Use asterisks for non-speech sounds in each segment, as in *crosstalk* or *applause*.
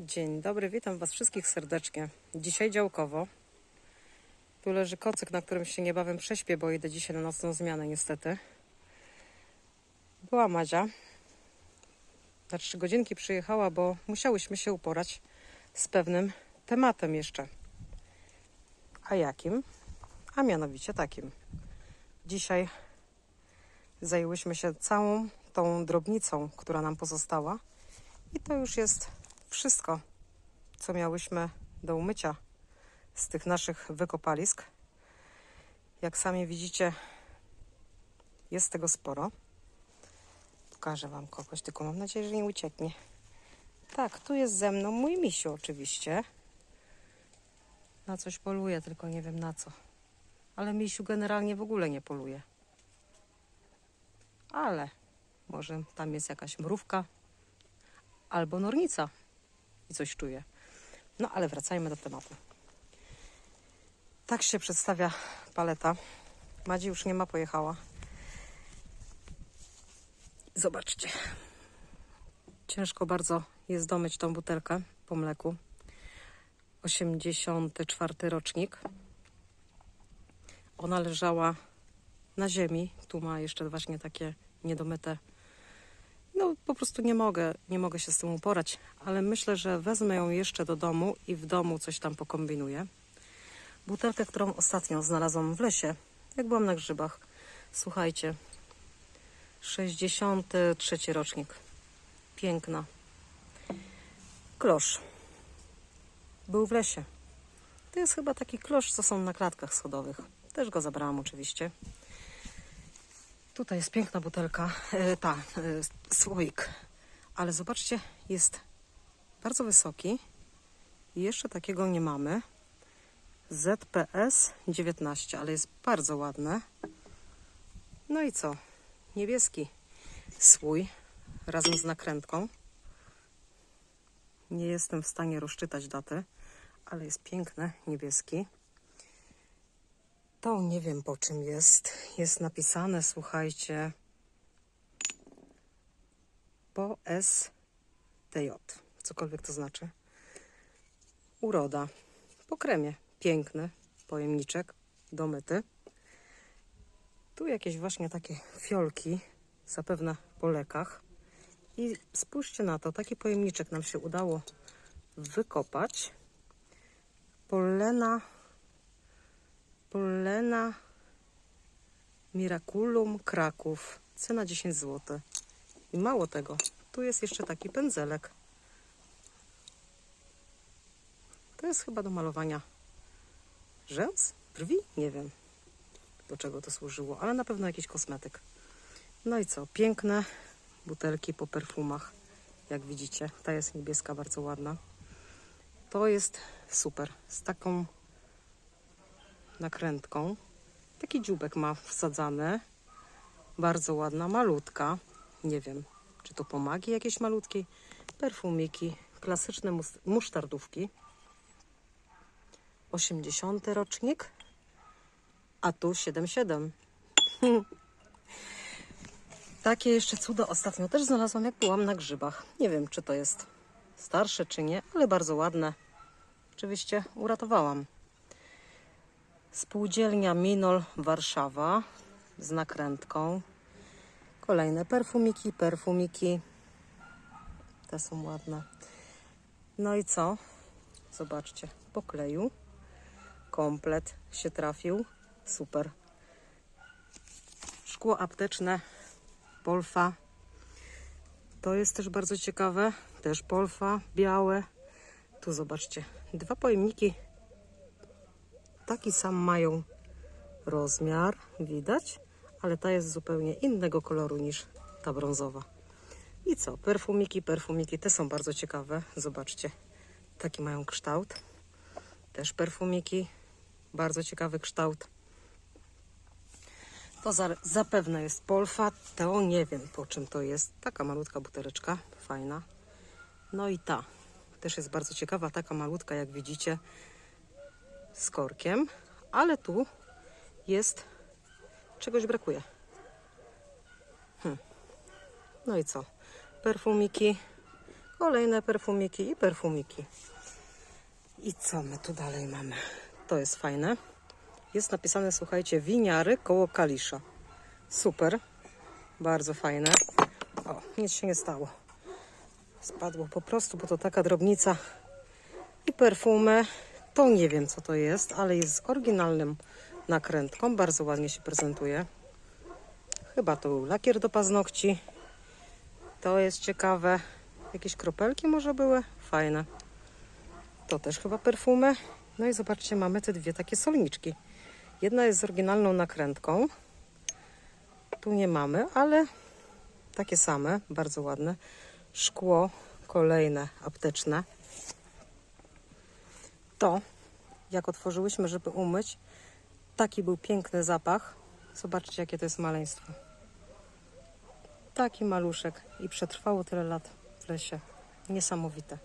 Dzień dobry, witam Was wszystkich serdecznie. Dzisiaj działkowo. Tu leży kocyk, na którym się niebawem prześpię, bo idę dzisiaj na nocną zmianę niestety. Była Madzia. Na trzy godzinki przyjechała, bo musiałyśmy się uporać z pewnym tematem jeszcze. A jakim? A mianowicie takim. Dzisiaj zajęłyśmy się całą tą drobnicą, która nam pozostała. I to już jest wszystko, co miałyśmy do umycia z tych naszych wykopalisk. Jak sami widzicie, jest tego sporo. Pokażę Wam kogoś, tylko mam nadzieję, że nie ucieknie. Tak, tu jest ze mną mój misiu oczywiście. Na coś poluje, tylko nie wiem na co. Ale misiu generalnie w ogóle nie poluje. Ale może tam jest jakaś mrówka albo nornica i coś czuje. No ale wracajmy do tematu. Tak się przedstawia paleta. Madzi już nie ma, pojechała. Zobaczcie. Ciężko bardzo jest domyć tą butelkę po mleku. 84 rocznik. Ona leżała na ziemi. Tu ma jeszcze właśnie takie niedomyte no po prostu nie mogę, nie mogę się z tym uporać, ale myślę, że wezmę ją jeszcze do domu i w domu coś tam pokombinuję. Butelkę, którą ostatnio znalazłam w lesie, jak byłam na grzybach. Słuchajcie, 63 rocznik. Piękna. Klosz. Był w lesie. To jest chyba taki klosz, co są na klatkach schodowych. Też go zabrałam oczywiście. Tutaj jest piękna butelka, e, ta, e, słoik. Ale zobaczcie, jest bardzo wysoki. Jeszcze takiego nie mamy. ZPS 19, ale jest bardzo ładne. No i co? Niebieski słój razem z nakrętką. Nie jestem w stanie rozczytać daty, ale jest piękny, niebieski. To nie wiem po czym jest. Jest napisane, słuchajcie, po STJ, cokolwiek to znaczy. Uroda. Po kremie. Piękny pojemniczek do myty. Tu jakieś właśnie takie fiolki, zapewne po lekach. I spójrzcie na to, taki pojemniczek nam się udało wykopać. Polena Polena Miraculum Kraków. Cena 10 zł. I mało tego, tu jest jeszcze taki pędzelek. To jest chyba do malowania rzęs, brwi? Nie wiem do czego to służyło, ale na pewno jakiś kosmetyk. No i co? Piękne butelki po perfumach. Jak widzicie, ta jest niebieska, bardzo ładna. To jest super. Z taką nakrętką. Taki dziubek ma wsadzany. Bardzo ładna, malutka. Nie wiem, czy to pomagi jakieś malutkiej. Perfumiki, klasyczne mus- musztardówki. 80 rocznik, a tu 77. *laughs* Takie jeszcze cuda ostatnio też znalazłam, jak byłam na grzybach. Nie wiem, czy to jest starsze, czy nie, ale bardzo ładne. Oczywiście uratowałam. Spółdzielnia Minol Warszawa z nakrętką. Kolejne perfumiki, perfumiki. Te są ładne. No i co? Zobaczcie, po kleju. Komplet się trafił. Super. Szkło apteczne Polfa. To jest też bardzo ciekawe. Też Polfa, białe. Tu zobaczcie, dwa pojemniki taki sam mają rozmiar, widać, ale ta jest zupełnie innego koloru niż ta brązowa. I co? Perfumiki, perfumiki, te są bardzo ciekawe. Zobaczcie, taki mają kształt. Też perfumiki, bardzo ciekawy kształt. To za, zapewne jest Polfa, to nie wiem po czym to jest. Taka malutka buteleczka, fajna. No i ta, też jest bardzo ciekawa, taka malutka jak widzicie z korkiem, ale tu jest czegoś brakuje. Hmm. No i co? Perfumiki, Kolejne perfumiki i perfumiki. I co my tu dalej mamy? To jest fajne. Jest napisane, słuchajcie, winiary koło Kalisza. Super. Bardzo fajne. O, nic się nie stało. Spadło po prostu, bo to taka drobnica. I perfumę. To nie wiem, co to jest, ale jest z oryginalnym nakrętką. Bardzo ładnie się prezentuje. Chyba to był lakier do paznokci. To jest ciekawe. Jakieś kropelki może były? Fajne. To też chyba perfumy. No i zobaczcie, mamy te dwie takie solniczki. Jedna jest z oryginalną nakrętką. Tu nie mamy, ale takie same, bardzo ładne. Szkło kolejne apteczne. To, jak otworzyłyśmy, żeby umyć, taki był piękny zapach. Zobaczcie, jakie to jest maleństwo. Taki maluszek i przetrwało tyle lat w lesie. Niesamowite.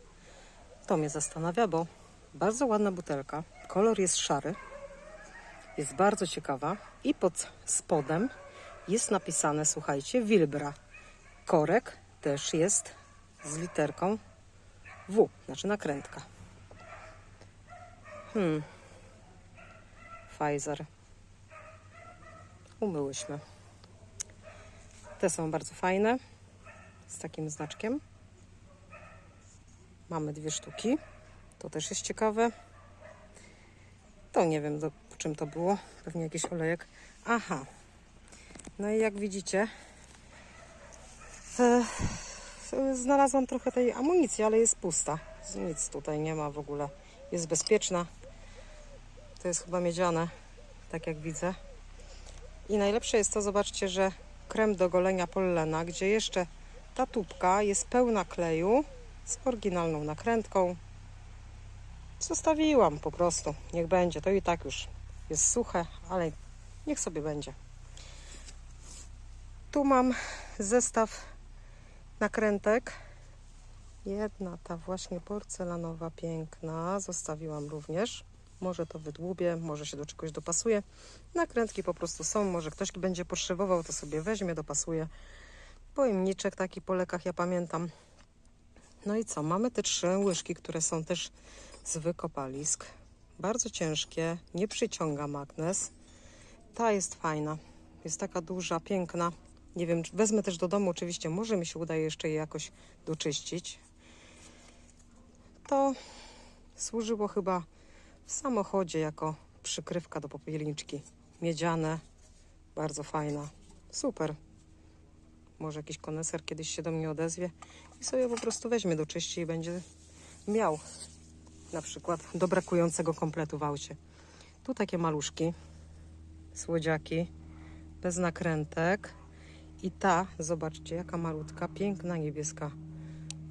To mnie zastanawia, bo bardzo ładna butelka. Kolor jest szary. Jest bardzo ciekawa. I pod spodem jest napisane, słuchajcie, Wilbra. Korek też jest z literką W, znaczy nakrętka. Hmm. Pfizer. Umyłyśmy. Te są bardzo fajne. Z takim znaczkiem. Mamy dwie sztuki. To też jest ciekawe. To nie wiem, do, po czym to było. Pewnie jakiś olejek. Aha. No i jak widzicie, e, znalazłam trochę tej amunicji, ale jest pusta. Nic tutaj nie ma w ogóle. Jest bezpieczna. To jest chyba miedziane, tak jak widzę. I najlepsze jest to, zobaczcie, że krem do golenia Pollena, gdzie jeszcze ta tubka jest pełna kleju z oryginalną nakrętką. Zostawiłam po prostu. Niech będzie. To i tak już jest suche, ale niech sobie będzie. Tu mam zestaw nakrętek. Jedna ta właśnie porcelanowa, piękna. Zostawiłam również. Może to wydłubię, może się do czegoś dopasuje. Nakrętki po prostu są. Może ktoś będzie potrzebował, to sobie weźmie, dopasuje. Pojemniczek taki po lekach, ja pamiętam. No i co? Mamy te trzy łyżki, które są też z wykopalisk. Bardzo ciężkie, nie przyciąga magnes. Ta jest fajna. Jest taka duża, piękna. Nie wiem, wezmę też do domu, oczywiście. Może mi się uda jeszcze je jakoś doczyścić. To służyło chyba w samochodzie jako przykrywka do popielniczki. Miedziane, bardzo fajna. Super. Może jakiś koneser kiedyś się do mnie odezwie i sobie po prostu weźmie do czyści i będzie miał na przykład do brakującego kompletu w aucie. Tu takie maluszki, słodziaki, bez nakrętek. I ta, zobaczcie, jaka malutka, piękna niebieska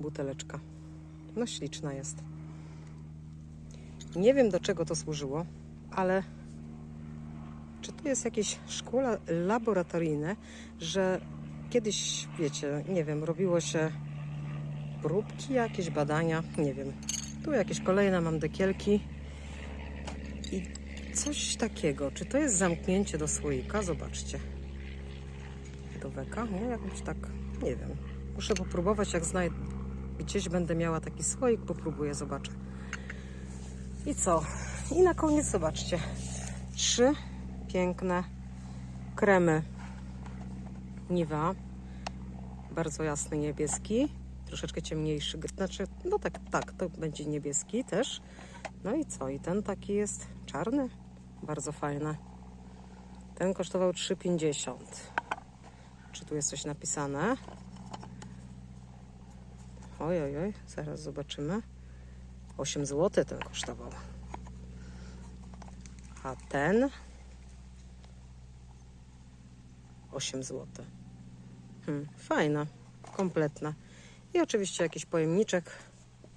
buteleczka. No śliczna jest. Nie wiem do czego to służyło, ale czy to jest jakieś szkło la- laboratoryjne, że kiedyś, wiecie, nie wiem, robiło się próbki, jakieś badania, nie wiem. Tu jakieś kolejne mam dekielki i coś takiego. Czy to jest zamknięcie do słoika? Zobaczcie. Do weka? Nie, jakoś tak, nie wiem. Muszę popróbować, jak znajdę. Gdzieś będę miała taki słoik, popróbuję, zobaczę. I co? I na koniec zobaczcie. Trzy piękne kremy Niwa. Bardzo jasny niebieski. Troszeczkę ciemniejszy. Znaczy, no tak, tak, to będzie niebieski też. No i co? I ten taki jest czarny. Bardzo fajny. Ten kosztował 3,50. Czy tu jest coś napisane? Oj, oj, oj, zaraz zobaczymy. 8 zł ten kosztował. A ten 8 zł. Hmm, fajna, kompletna. I oczywiście jakiś pojemniczek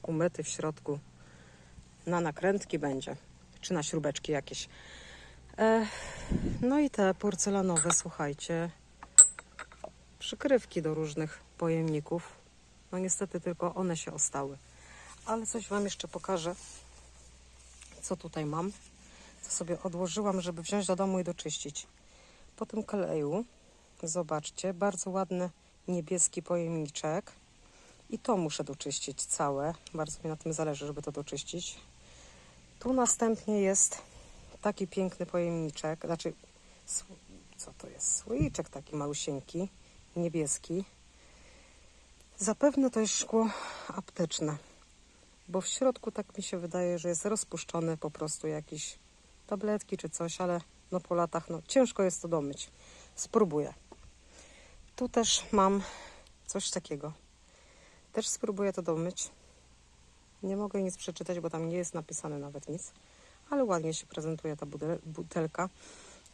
umyty w środku. Na nakrętki będzie, czy na śrubeczki jakieś. No i te porcelanowe, słuchajcie, przykrywki do różnych pojemników. No niestety tylko one się ostały. Ale coś Wam jeszcze pokażę, co tutaj mam. To sobie odłożyłam, żeby wziąć do domu i doczyścić. Po tym kleju, zobaczcie, bardzo ładny niebieski pojemniczek. I to muszę doczyścić całe. Bardzo mi na tym zależy, żeby to doczyścić. Tu następnie jest taki piękny pojemniczek, znaczy, co to jest? Słoiczek taki małusieńki, niebieski. Zapewne to jest szkło apteczne, bo w środku tak mi się wydaje, że jest rozpuszczone po prostu jakieś tabletki czy coś, ale no po latach no, ciężko jest to domyć. Spróbuję. Tu też mam coś takiego. Też spróbuję to domyć. Nie mogę nic przeczytać, bo tam nie jest napisane nawet nic, ale ładnie się prezentuje ta butelka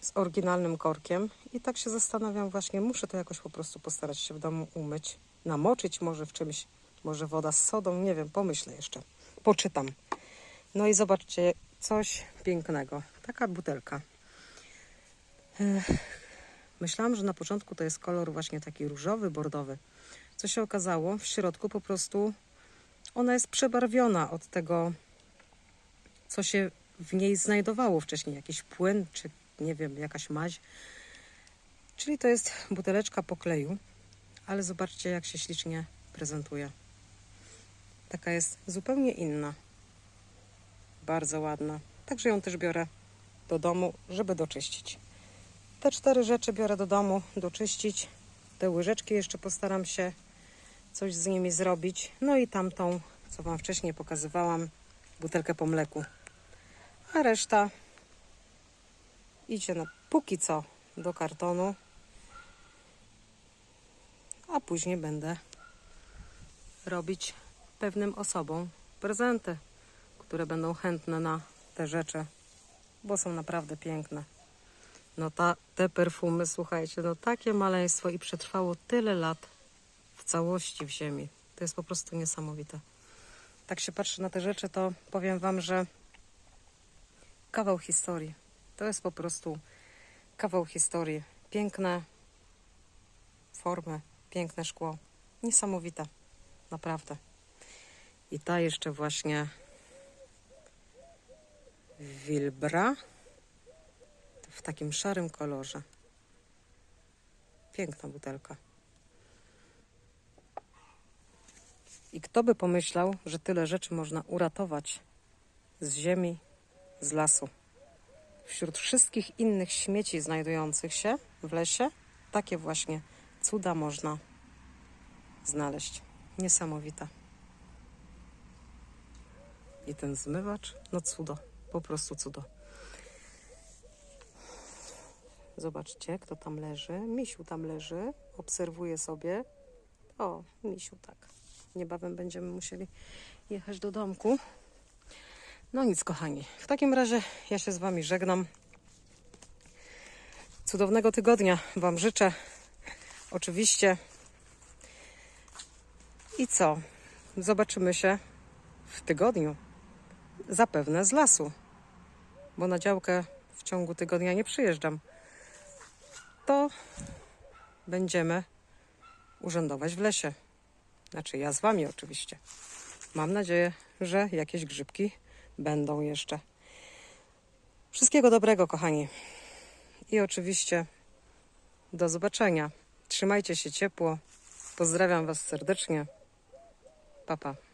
z oryginalnym korkiem. I tak się zastanawiam, właśnie muszę to jakoś po prostu postarać się w domu umyć, namoczyć może w czymś, może woda z sodą, nie wiem, pomyślę jeszcze, poczytam. No i zobaczcie, coś pięknego. Taka butelka. Myślałam, że na początku to jest kolor właśnie taki różowy, bordowy. Co się okazało, w środku po prostu ona jest przebarwiona od tego, co się w niej znajdowało wcześniej. Jakiś płyn, czy nie wiem, jakaś maź. Czyli to jest buteleczka po kleju, ale zobaczcie, jak się ślicznie prezentuje. Taka jest zupełnie inna. Bardzo ładna. Także ją też biorę do domu, żeby doczyścić. Te cztery rzeczy biorę do domu, doczyścić. Te łyżeczki jeszcze postaram się coś z nimi zrobić. No i tamtą, co Wam wcześniej pokazywałam, butelkę po mleku. A reszta idzie na póki co do kartonu. A później będę robić pewnym osobom prezenty, które będą chętne na te rzeczy, bo są naprawdę piękne. No ta, te perfumy, słuchajcie, no takie maleństwo i przetrwało tyle lat w całości w ziemi. To jest po prostu niesamowite. Tak się patrzy na te rzeczy, to powiem Wam, że kawał historii. To jest po prostu kawał historii. Piękne formy, piękne szkło. Niesamowite. Naprawdę. I ta jeszcze właśnie Wilbra w takim szarym kolorze. Piękna butelka. I kto by pomyślał, że tyle rzeczy można uratować z ziemi, z lasu. Wśród wszystkich innych śmieci znajdujących się w lesie, takie właśnie cuda można znaleźć. Niesamowite. I ten zmywacz, no cudo, po prostu cudo. Zobaczcie, kto tam leży. Misiu tam leży, obserwuje sobie. O, misiu, tak. Niebawem będziemy musieli jechać do domku. No nic, kochani. W takim razie ja się z Wami żegnam. Cudownego tygodnia Wam życzę. Oczywiście. I co? Zobaczymy się w tygodniu. Zapewne z lasu, bo na działkę w ciągu tygodnia nie przyjeżdżam. To będziemy urzędować w lesie. Znaczy ja z Wami oczywiście. Mam nadzieję, że jakieś grzybki będą jeszcze. Wszystkiego dobrego, kochani. I oczywiście do zobaczenia. Trzymajcie się ciepło. Pozdrawiam Was serdecznie. Pa, pa.